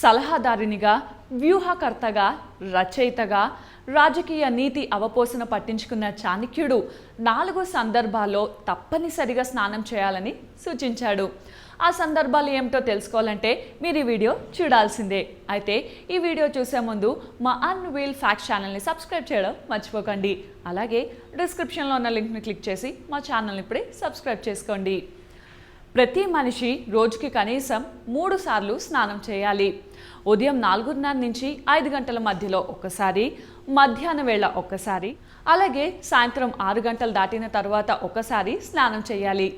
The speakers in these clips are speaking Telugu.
సలహాదారునిగా వ్యూహకర్తగా రచయితగా రాజకీయ నీతి అవపోసన పట్టించుకున్న చాణక్యుడు నాలుగు సందర్భాల్లో తప్పనిసరిగా స్నానం చేయాలని సూచించాడు. ఆ సందర్భాలు ఏమిటో తెలుసుకోవాలంటే మీరు ఈ వీడియో చూడాల్సిందే. అయితే ఈ వీడియో చూసే ముందు మా అన్వీల్ ఫ్యాక్ట్ ఛానల్ని సబ్స్క్రైబ్ చేయడం మర్చిపోకండి. అలాగే డిస్క్రిప్షన్లో ఉన్న లింక్ని క్లిక్ చేసి మా ఛానల్ని ఇప్పుడే సబ్స్క్రైబ్ చేసుకోండి. ప్రతి మనిషి రోజుకి కనీసం మూడు సార్లు స్నానం చేయాలి. ఉదయం నాలుగున్నర నుంచి ఐదు గంటల మధ్యలో ఒకసారి మధ్యాహ్న వేళ ఒక్కసారి అలాగే సాయంత్రం ఆరు గంటలు దాటిన తర్వాత ఒకసారి స్నానం చేయాలి.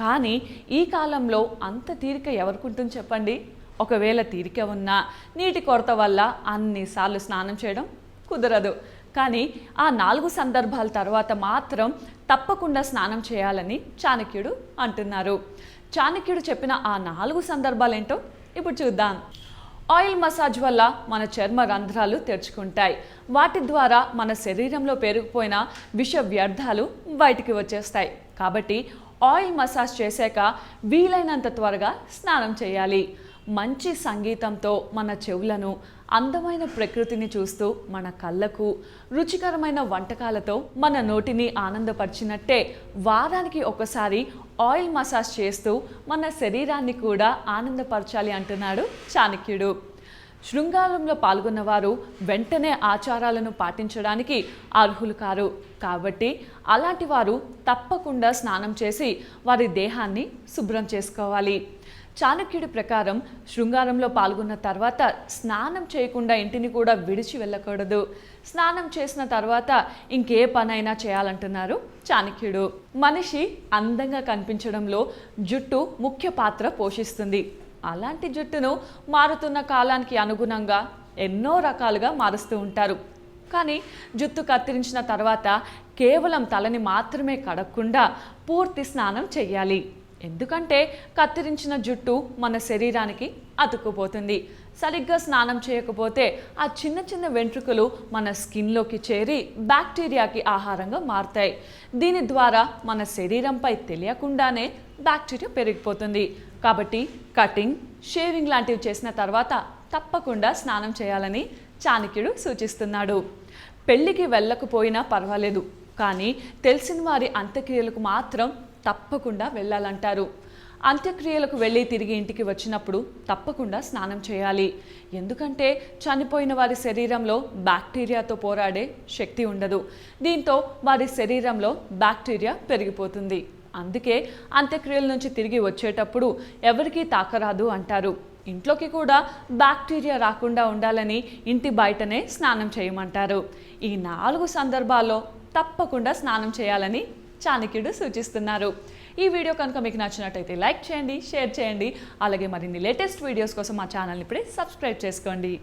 కానీ ఈ కాలంలో అంత తీరిక ఎవరికుంటుంది చెప్పండి? ఒకవేళ తీరిక ఉన్నా నీటి కొరత వల్ల అన్నిసార్లు స్నానం చేయడం కుదరదు. కానీ ఆ నాలుగు సందర్భాల తర్వాత మాత్రం తప్పకుండా స్నానం చేయాలని చాణక్యుడు అంటున్నారు. చాణక్యుడు చెప్పిన ఆ నాలుగు సందర్భాలు ఏంటో ఇప్పుడు చూద్దాం. ఆయిల్ మసాజ్ వల్ల మన చర్మ రంధ్రాలు తెరుచుకుంటాయి. వాటి ద్వారా మన శరీరంలో పెరిగిపోయిన విష వ్యర్థాలు బయటికి వచ్చేస్తాయి. కాబట్టి ఆయిల్ మసాజ్ చేశాక వీలైనంత త్వరగా స్నానం చేయాలి. మంచి సంగీతంతో మన చెవులను అందమైన ప్రకృతిని చూస్తూ మన కళ్ళకు రుచికరమైన వంటకాలతో మన నోటిని ఆనందపరిచినట్టే వారానికి ఒకసారి ఆయిల్ మసాజ్ చేస్తూ మన శరీరాన్ని కూడా ఆనందపరచాలి అంటున్నాడు చాణక్యుడు. శృంగారంలో పాల్గొన్నవారు వెంటనే ఆచారాలను పాటించడానికి అర్హులు కారు. కాబట్టి అలాంటి వారు తప్పకుండా స్నానం చేసి వారి దేహాన్ని శుభ్రం చేసుకోవాలి. చాణక్యుడి ప్రకారం శృంగారంలో పాల్గొన్న తర్వాత స్నానం చేయకుండా ఇంటిని కూడా విడిచి వెళ్ళకూడదు. స్నానం చేసిన తర్వాత ఇంకే పనైనా చేయాలంటున్నారు చాణక్యుడు. మనిషి అందంగా కనిపించడంలో జుట్టు ముఖ్య పాత్ర పోషిస్తుంది. అలాంటి జుట్టును మారుతున్న కాలానికి అనుగుణంగా ఎన్నో రకాలుగా మారుస్తూ ఉంటారు. కానీ జుట్టు కత్తిరించిన తర్వాత కేవలం తలని మాత్రమే కడగకుండా పూర్తి స్నానం చేయాలి ఎందుకంటే కత్తిరించిన జుట్టు మన శరీరానికి అతుక్కుపోతుంది. సరిగ్గా స్నానం చేయకపోతే ఆ చిన్న చిన్న వెంట్రుకలు మన స్కిన్లోకి చేరి బ్యాక్టీరియాకి ఆహారంగా మారుతాయి. దీని ద్వారా మన శరీరంపై తెలియకుండానే బ్యాక్టీరియా పెరిగిపోతుంది. కాబట్టి కటింగ్ షేవింగ్ లాంటివి చేసిన తర్వాత తప్పకుండా స్నానం చేయాలని చాణక్యుడు సూచిస్తున్నాడు. పెళ్ళికి వెళ్ళకపోయినా పర్వాలేదు. కానీ తెలిసిన వారి అంత్యక్రియలకు మాత్రం తప్పకుండా వెళ్ళాలంటారు. అంత్యక్రియలకు వెళ్ళి తిరిగి ఇంటికి వచ్చినప్పుడు తప్పకుండా స్నానం చేయాలి. ఎందుకంటే చనిపోయిన వారి శరీరంలో బ్యాక్టీరియాతో పోరాడే శక్తి ఉండదు. దీంతో వారి శరీరంలో బ్యాక్టీరియా పెరిగిపోతుంది. అందుకే అంత్యక్రియల నుంచి తిరిగి వచ్చేటప్పుడు ఎవరికీ తాకరాదు అంటారు. ఇంట్లోకి కూడా బ్యాక్టీరియా రాకుండా ఉండాలని ఇంటి బయటనే స్నానం చేయమంటారు. ఈ నాలుగు సందర్భాల్లో తప్పకుండా స్నానం చేయాలని చాణక్యుడు సూచిస్తున్నారు. ఈ వీడియో కనుక మీకు నచ్చినట్టయితే లైక్ చేయండి షేర్ చేయండి. అలాగే మరిన్ని లేటెస్ట్ వీడియోస్ కోసం మా ఛానల్ని ఇప్పుడే సబ్స్క్రైబ్ చేసుకోండి.